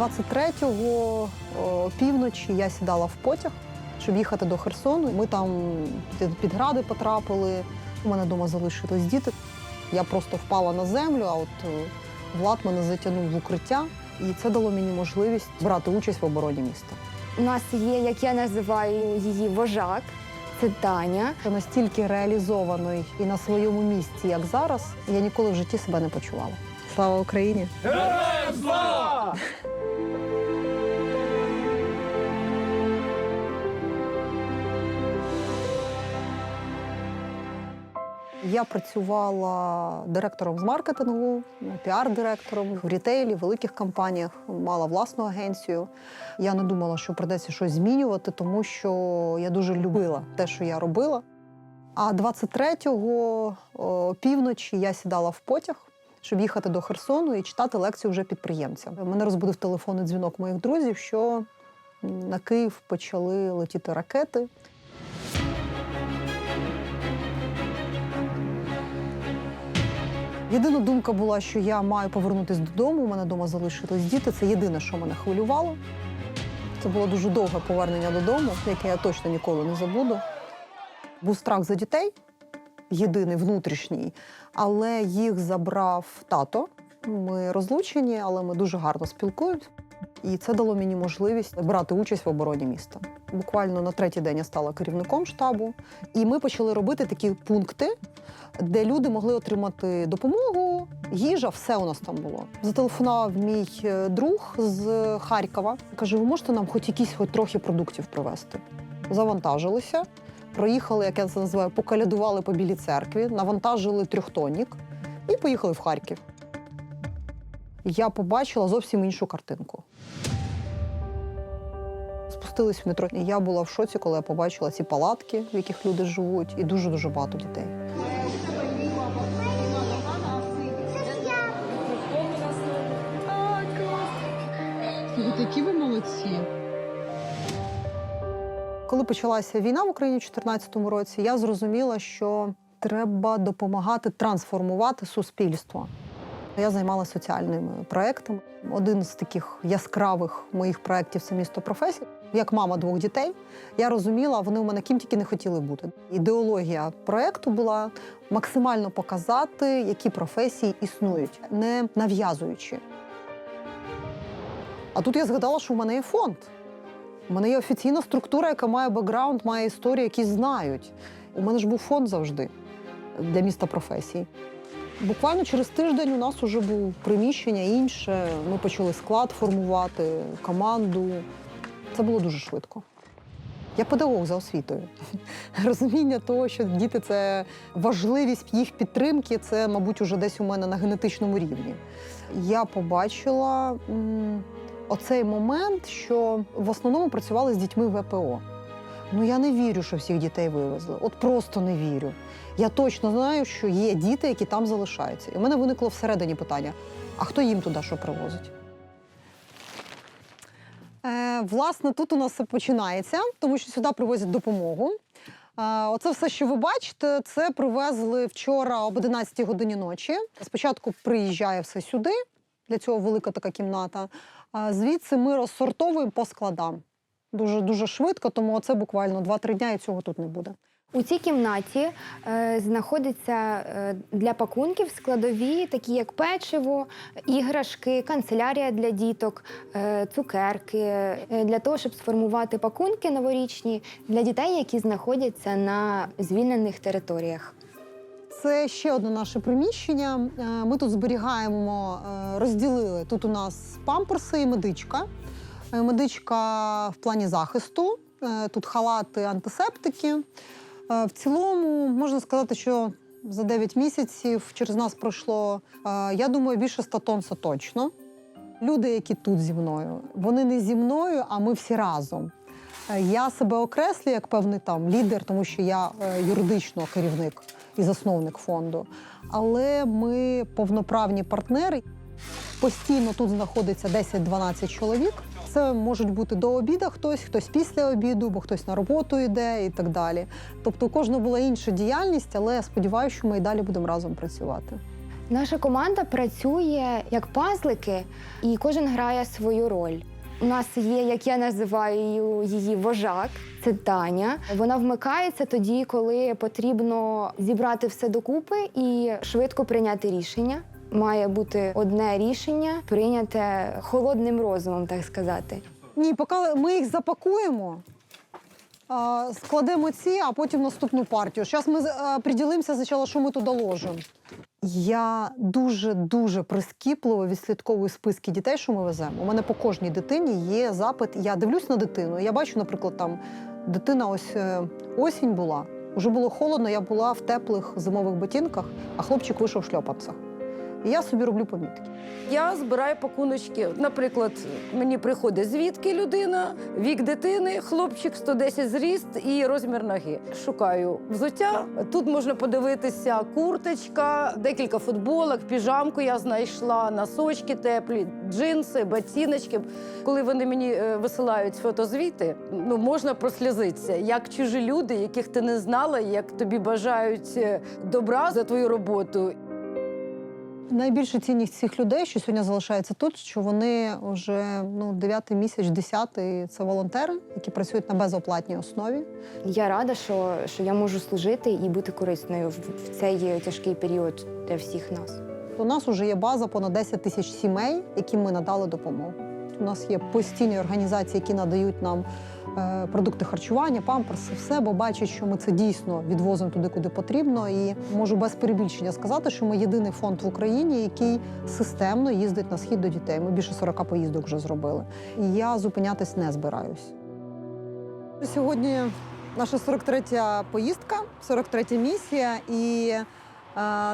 23-го півночі я сідала в потяг, щоб їхати до Херсону. Ми там під- гради потрапили. У мене вдома залишились діти. Я просто впала на землю, а от е, Влад мене затягнув в укриття, і це дало мені можливість брати участь в обороні міста. У нас є, як я називаю її вожак. Це Таня. Настільки реалізований і на своєму місці, як зараз, я ніколи в житті себе не почувала. Слава Україні! Я працювала директором з маркетингу, піар-директором в рітейлі, в великих компаніях, мала власну агенцію. Я не думала, що придеться щось змінювати, тому що я дуже любила те, що я робила. А 23-го півночі я сідала в потяг, щоб їхати до Херсону і читати лекцію вже підприємцям. Мене розбудив телефонний дзвінок моїх друзів, що на Київ почали летіти ракети. Єдина думка була, що я маю повернутися додому. У мене вдома залишились діти. Це єдине, що мене хвилювало. Це було дуже довге повернення додому, яке я точно ніколи не забуду. Був страх за дітей, єдиний внутрішній, але їх забрав тато. Ми розлучені, але ми дуже гарно спілкуємося. І це дало мені можливість брати участь в обороні міста. Буквально на третій день я стала керівником штабу, і ми почали робити такі пункти, де люди могли отримати допомогу, їжа, все у нас там було. Зателефонував мій е, друг з Харкова. Каже: ви можете нам хоч якісь, хоч трохи продуктів привезти? Завантажилися. Проїхали, як я це називаю, покалядували по білій церкві, навантажили трьохтонник і поїхали в Харків. Я побачила зовсім іншу картинку. Спустились в метро. І я була в шоці, коли я побачила ці палатки, в яких люди живуть, і дуже дуже багато дітей. Ви такі ви молодці. Коли почалася війна в Україні в 2014 році, я зрозуміла, що треба допомагати трансформувати суспільство. Я займалася соціальними проектами. Один з таких яскравих моїх проєктів це місто професій. Як мама двох дітей, я розуміла, вони у мене ким тільки не хотіли бути. Ідеологія проєкту була максимально показати, які професії існують, не нав'язуючи. А тут я згадала, що в мене є фонд. У мене є офіційна структура, яка має бекграунд, має історію, які знають. У мене ж був фонд завжди для міста професій. Буквально через тиждень у нас вже було приміщення інше. Ми почали склад формувати, команду. Це було дуже швидко. Я педагог за освітою. Розуміння того, що діти це важливість їх підтримки, це, мабуть, уже десь у мене на генетичному рівні. Я побачила м, оцей момент, що в основному працювали з дітьми ВПО. Ну я не вірю, що всіх дітей вивезли. От просто не вірю. Я точно знаю, що є діти, які там залишаються. І в мене виникло всередині питання: а хто їм туди що привозить? Е, власне, тут у нас все починається, тому що сюди привозять допомогу. Е, оце все, що ви бачите, це привезли вчора об 11 годині ночі. Спочатку приїжджає все сюди, для цього велика така кімната. Звідси ми розсортовуємо по складам. Дуже дуже швидко, тому це буквально 2-3 дня і цього тут не буде. У цій кімнаті е, знаходиться е, для пакунків складові, такі як печиво, іграшки, канцелярія для діток, е, цукерки, е, для того, щоб сформувати пакунки новорічні для дітей, які знаходяться на звільнених територіях. Це ще одне наше приміщення. Е, Ми тут зберігаємо, е, розділили тут у нас памперси і медичка. Е, Медичка в плані захисту, е, тут халати, антисептики. Е, В цілому можна сказати, що за 9 місяців через нас пройшло, я думаю, більше 100 тонн точно. Люди, які тут зі мною, вони не зі мною, а ми всі разом. Я себе окреслюю як певний там лідер, тому що я юридично керівник і засновник фонду. Але ми повноправні партнери. Постійно тут знаходиться 10-12 чоловік. Це можуть бути до обіду хтось, хтось після обіду, бо хтось на роботу йде і так далі. Тобто у кожного була інша діяльність, але я сподіваюся, що ми і далі будемо разом працювати. Наша команда працює як пазлики, і кожен грає свою роль. У нас є, як я називаю її вожак, це Таня. Вона вмикається тоді, коли потрібно зібрати все докупи і швидко прийняти рішення. Має бути одне рішення, прийняте холодним розумом, так сказати. Ні, поки ми їх запакуємо, складемо ці, а потім наступну партію. Зараз ми приділимося спочатку, що ми туди ложимо. Я дуже дуже прискіпливо відслідковую списки дітей, що ми веземо. У мене по кожній дитині є запит. Я дивлюсь на дитину. Я бачу, наприклад, там дитина ось е, осінь була. Уже було холодно, я була в теплих зимових ботинках, а хлопчик вийшов в шльопанцях. І я собі роблю помітки. Я збираю пакуночки. Наприклад, мені приходить звідки людина, вік дитини, хлопчик 110 зріст і розмір ноги. Шукаю взуття. Тут можна подивитися курточка, декілька футболок, піжамку я знайшла, носочки теплі, джинси, ботиночки. Коли вони мені е, висилають фотозвіти, ну можна прослізитися, як чужі люди, яких ти не знала, як тобі бажають е, добра за твою роботу. Найбільша цінність цих людей, що сьогодні залишається тут, що вони вже ну, 9 місяць, 10 це волонтери, які працюють на безоплатній основі. Я рада, що, що я можу служити і бути корисною в, в цей тяжкий період для всіх нас. У нас вже є база понад 10 тисяч сімей, яким ми надали допомогу. У нас є постійні організації, які надають нам продукти харчування, памперси, все, бо бачать, що ми це дійсно відвозимо туди, куди потрібно. І можу без перебільшення сказати, що ми єдиний фонд в Україні, який системно їздить на схід до дітей. Ми більше 40 поїздок вже зробили. І я зупинятись не збираюсь. Сьогодні наша 43-я поїздка, 43-я місія. І е,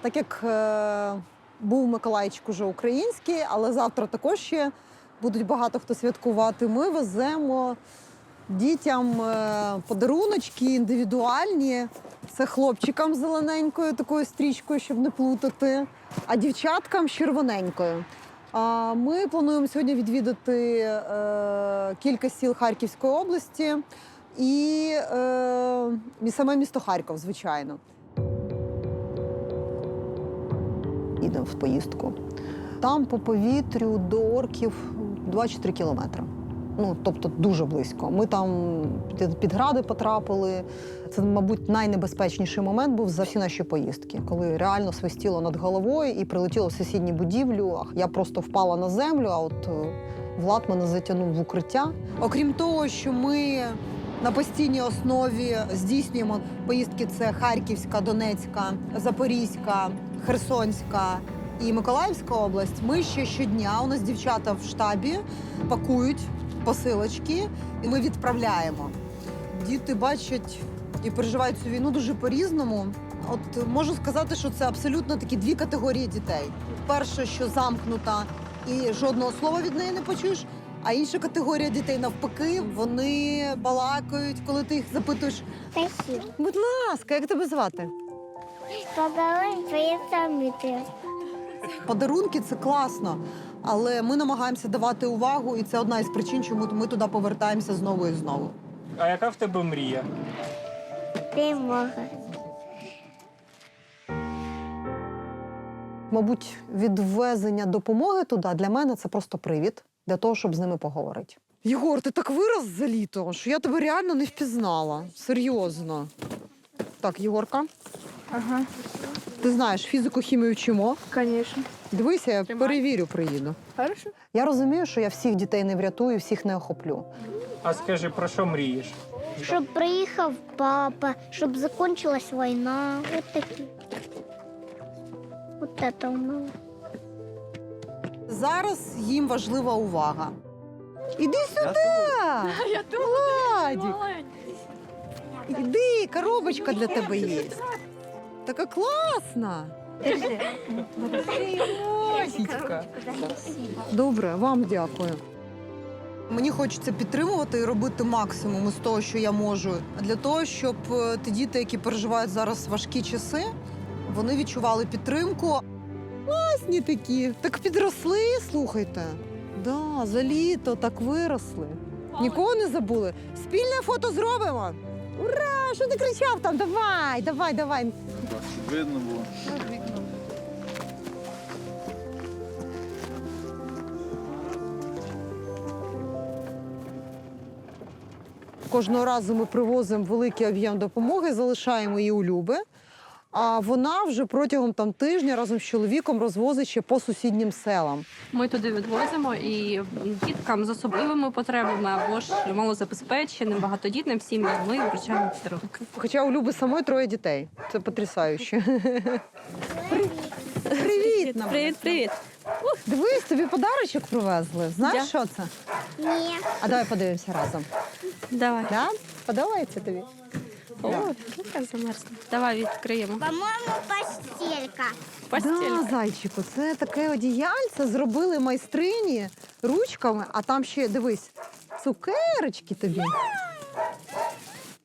так як е, був Миколайчик уже український, але завтра також ще будуть багато хто святкувати. Ми веземо дітям е, подаруночки індивідуальні. Це хлопчикам зелененькою такою стрічкою, щоб не плутати, а дівчаткам червоненькою. Ми плануємо сьогодні відвідати е, кілька сіл Харківської області е, і саме місто Харків, звичайно. Їдемо в поїздку. Там по повітрю до орків 2-3 кілометри. Ну, тобто дуже близько. Ми там під, гради потрапили. Це, мабуть, найнебезпечніший момент був за всі наші поїздки, коли реально свистіло над головою і прилетіло в сусідню будівлю. Я просто впала на землю, а от е, Влад мене затягнув в укриття. Окрім того, що ми на постійній основі здійснюємо поїздки: це Харківська, Донецька, Запорізька, Херсонська і Миколаївська область. Ми ще щодня у нас дівчата в штабі пакують посилочки, і ми відправляємо. Діти бачать і переживають цю війну дуже по-різному. От можу сказати, що це абсолютно такі дві категорії дітей. Перше, що замкнута і жодного слова від неї не почуєш. А інша категорія дітей навпаки, вони балакають, коли ти їх запитуєш. Спасибо. Будь ласка, як тебе звати? Подарунок приємно Подарунки це класно, але ми намагаємося давати увагу, і це одна із причин, чому ми туди повертаємося знову і знову. А яка в тебе мрія? Перемога. Мабуть, відвезення допомоги туди для мене це просто привід для того, щоб з ними поговорити. Єгор, ти так вирос за літо, що я тебе реально не впізнала. Серйозно. Так, Єгорка, Ага, ти знаєш, фізику, хімію вчимо. звісно. Дивися, я перевірю, приїду. Хорошо. Я розумію, що я всіх дітей не врятую, всіх не охоплю. А скажи, про що мрієш? Щоб приїхав папа, щоб закончилась війна. Вот такі. Вот это воно. Зараз їм важлива увага. Іди сюди! Я Владик! Іди, коробочка для тебе є. Така класна. Добре, вам дякую. Мені хочеться підтримувати і робити максимум з того, що я можу, для того, щоб е, ті діти, які переживають зараз важкі часи, вони відчували підтримку. Класні такі. Так підросли, слухайте. Да, за літо так виросли. Нікого не забули. Спільне фото зробимо. Ура! Що ти кричав там? Давай, давай, давай видно було. Кожного разу ми привозимо великий об'єм допомоги, залишаємо її у любе. А вона вже протягом там тижня разом з чоловіком розвозить ще по сусіднім селам. Ми туди відвозимо і діткам з особливими потребами або ж малозабезпеченим, багатодітним сім'ям ми вручаємо подарунки. Хоча у Люби самої троє дітей. Це потрясающе. Привіт! Привіт, привіт. Дивись, тобі подарочок привезли. Знаєш, що це? Ні. А давай подивимося разом. Давай. Да? Подобається тобі? О, яка замерзла. Давай відкриємо. По-моєму, постелька. Постіль. Да, зайчику, це таке одіяльце зробили майстрині ручками, а там ще дивись, цукерочки тобі.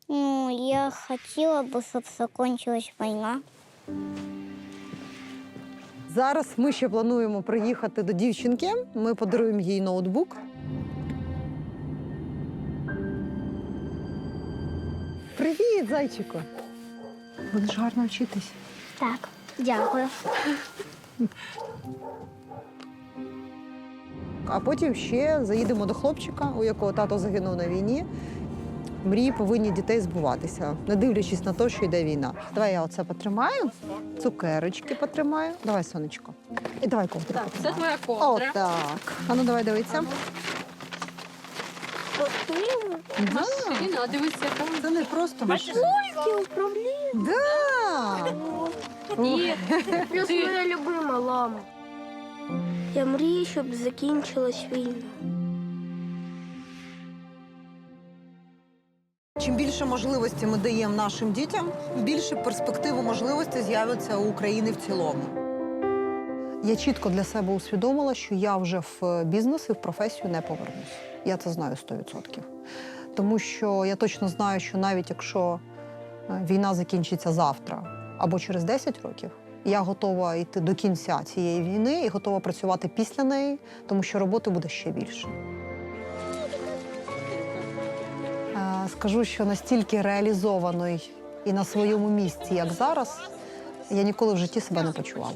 Ну, я хотіла б, щоб закончилась війна. Зараз ми ще плануємо приїхати до дівчинки. Ми подаруємо їй ноутбук. Привіт, зайчику. Будеш гарно вчитись. Так, дякую. А потім ще заїдемо до хлопчика, у якого тато загинув на війні. Мрії повинні дітей збуватися, не дивлячись на те, що йде війна. Давай я оце потримаю, цукерочки потримаю. Давай, сонечко. І давай ковдру. Так, це твоя ковдра. Отак. А ну давай дивитися. Да. Машина, дивись, яка. Це не просто машина. Да. І Плюс Ти- моя любима лама. Я мрію, щоб закінчилась війна. Чим більше можливостей ми даємо нашим дітям, більше перспективи можливостей з'явиться у України в цілому. Я чітко для себе усвідомила, що я вже в бізнес і в професію не повернусь. Я це знаю 100%. Тому що я точно знаю, що навіть якщо е, війна закінчиться завтра або через 10 років, я готова йти до кінця цієї війни і готова працювати після неї, тому що роботи буде ще більше. Е, Скажу, що настільки реалізований і на своєму місці, як зараз, я ніколи в житті себе не почувала.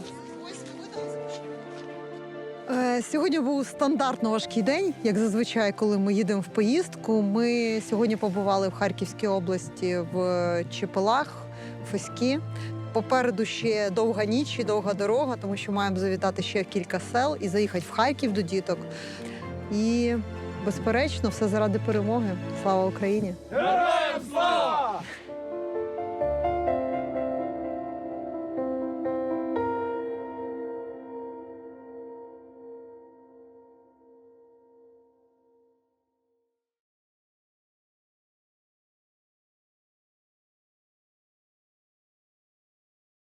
Е, Сьогодні був стандартно важкий день, як зазвичай, коли ми їдемо в поїздку. Ми сьогодні побували в Харківській області в Чепелах, в Феські. Попереду ще довга ніч і довга дорога, тому що маємо завітати ще кілька сел і заїхати в Харків до діток. І, безперечно, все заради перемоги. Слава Україні!